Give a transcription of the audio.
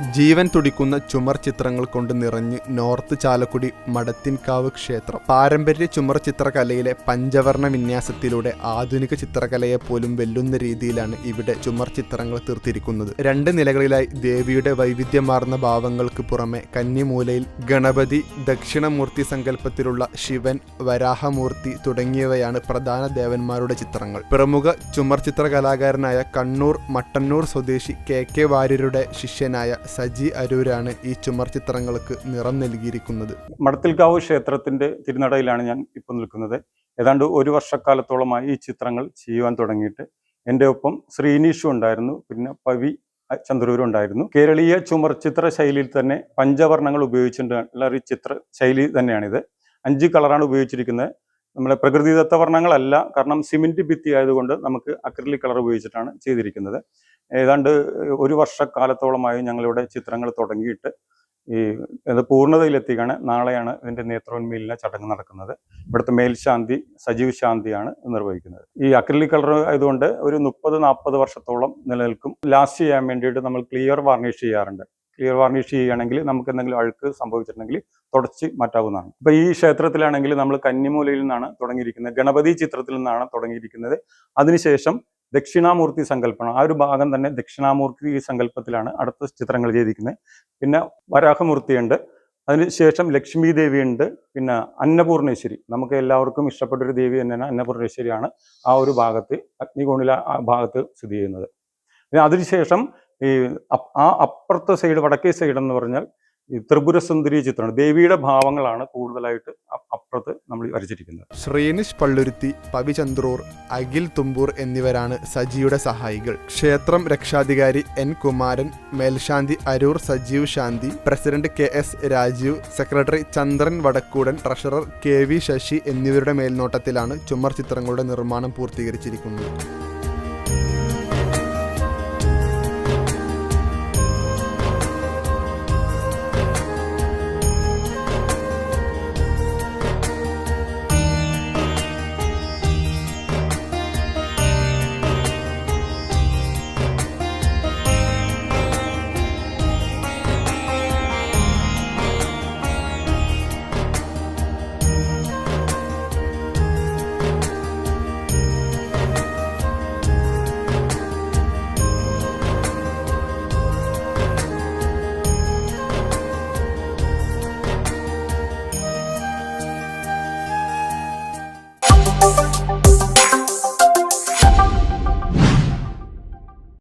ജീവൻ തുടിക്കുന്ന ചുമർ ചിത്രങ്ങൾ കൊണ്ട് നിറഞ്ഞ് നോർത്ത് ചാലക്കുടി മടത്തിൻകാവ് ക്ഷേത്രം. പാരമ്പര്യ ചുമർ ചിത്രകലയിലെ പഞ്ചവർണ വിന്യാസത്തിലൂടെ ആധുനിക ചിത്രകലയെ പോലും വെല്ലുന്ന രീതിയിലാണ് ഇവിടെ ചുമർ ചിത്രങ്ങൾ തീർത്തിരിക്കുന്നത്. രണ്ട് നിലകളിലായി ദേവിയുടെ വൈവിധ്യമാർന്ന ഭാവങ്ങൾക്ക് പുറമെ കന്നിമൂലയിൽ ഗണപതി ദക്ഷിണമൂർത്തി സങ്കല്പത്തിലുള്ള ശിവൻ വരാഹമൂർത്തി തുടങ്ങിയവയാണ് പ്രധാന ദേവന്മാരുടെ ചിത്രങ്ങൾ. പ്രമുഖ ചുമർ ചിത്ര കലാകാരനായ കണ്ണൂർ മട്ടന്നൂർ സ്വദേശി കെ കെ വാര്യരുടെ ശിഷ്യനായ സജി അരൂരാണ് ഈ ചുമർ ചിത്രങ്ങൾക്ക് നിറം നൽകിയിരിക്കുന്നത്. മടത്തിൽക്കാവ് ക്ഷേത്രത്തിന്റെ തിരുനടയിലാണ് ഞാൻ ഇപ്പോൾ നിൽക്കുന്നത്. ഏതാണ്ട് ഒരു വർഷക്കാലത്തോളമായി ഈ ചിത്രങ്ങൾ ചെയ്യുവാൻ തുടങ്ങിയിട്ട് എന്റെ ഒപ്പം ശ്രീനീഷും ഉണ്ടായിരുന്നു പിന്നെ പവി ചന്ദ്രൂരും ഉണ്ടായിരുന്നു കേരളീയ ചുമർ ചിത്ര ശൈലിയിൽ തന്നെ പഞ്ചവർണങ്ങൾ ഉപയോഗിച്ചിട്ടുള്ള ഒരു ചിത്ര ശൈലി തന്നെയാണിത്. അഞ്ച് കളറാണ് ഉപയോഗിച്ചിരിക്കുന്നത്. നമ്മളെ പ്രകൃതിദത്ത വർണങ്ങളല്ല കാരണം സിമെന്റ് ഭിത്തി ആയതുകൊണ്ട് നമുക്ക് അക്രിലിക് കളർ ഉപയോഗിച്ചിട്ടാണ് ചെയ്തിരിക്കുന്നത്. ഏതാണ്ട് ഒരു വർഷക്കാലത്തോളമായി ഞങ്ങളിവിടെ ചിത്രങ്ങൾ തുടങ്ങിയിട്ട് ഈ അത് പൂർണതയിലെത്തിക്കാണ് നാളെയാണ് ഇതിന്റെ നേത്രോന്മീലന ചടങ്ങ് നടക്കുന്നത്. ഇവിടുത്തെ മേൽശാന്തി സജീവ് ശാന്തിയാണ് നിർവഹിക്കുന്നത്. ഈ അക്രിലിക് കളർ ആയതുകൊണ്ട് ഒരു മുപ്പത് നാൽപ്പത് വർഷത്തോളം നിലനിൽക്കും. ലാസ്റ്റ് ചെയ്യാൻ വേണ്ടിയിട്ട് നമ്മൾ ക്ലിയർ വാർണിഷ് ചെയ്യാറുണ്ട്. ക്ലിയർ വാർണിഷ് ചെയ്യുകയാണെങ്കിൽ നമുക്ക് എന്തെങ്കിലും അഴുക്ക് സംഭവിച്ചിട്ടുണ്ടെങ്കിൽ തുടച്ച് മാറ്റാവുന്നതാണ്. ഇപ്പൊ ഈ ക്ഷേത്രത്തിലാണെങ്കിൽ നമ്മൾ കന്നിമൂലയിൽ നിന്നാണ് തുടങ്ങിയിരിക്കുന്നത്. ഗണപതി ചിത്രത്തിൽ നിന്നാണ് തുടങ്ങിയിരിക്കുന്നത്. അതിനുശേഷം ദക്ഷിണാമൂർത്തി സങ്കല്പമാണ് ആ ഒരു ഭാഗം തന്നെ ദക്ഷിണാമൂർത്തി സങ്കല്പത്തിലാണ് അടുത്ത ചിത്രങ്ങൾ ചെയ്തിരിക്കുന്നത്. പിന്നെ വരാഹമൂർത്തിയുണ്ട്. അതിനുശേഷം ലക്ഷ്മി ദേവിയുണ്ട് പിന്നെ അന്നപൂർണേശ്വരി. നമുക്ക് എല്ലാവർക്കും ഇഷ്ടപ്പെട്ട ഒരു ദേവി തന്നെയാണ് അന്നപൂർണേശ്വരിയാണ് ആ ഒരു ഭാഗത്ത് അഗ്നികോണിലെ ആ ഭാഗത്ത് സ്ഥിതി ചെയ്യുന്നത്. പിന്നെ അതിനുശേഷം ഈ ആ അപ്പുറത്തെ സൈഡ് വടക്കേ സൈഡ് എന്ന് പറഞ്ഞാൽ ഈ ത്രിപുരസുന്ദരി ചിത്രമാണ്. ദേവിയുടെ ഭാവങ്ങളാണ് കൂടുതലായിട്ട് അപ്പുറത്ത് നമ്മൾ വരച്ചിരിക്കുന്നത്. ശ്രീനിഷ് പള്ളുരുത്തി പവിചന്ദ്രൂർ അഖിൽ തുമ്പൂർ എന്നിവരാണ് സജിയുടെ സഹായികൾ. ക്ഷേത്രം രക്ഷാധികാരി എൻ കുമാരൻ മേൽശാന്തി അരൂർ സജീവ് ശാന്തി president K S Rajeev secretary Chandran Vadakkoodan treasurer K V Sasi എന്നിവരുടെ മേൽനോട്ടത്തിലാണ് ചുമർ ചിത്രങ്ങളുടെ നിർമ്മാണം പൂർത്തീകരിച്ചിരിക്കുന്നത്.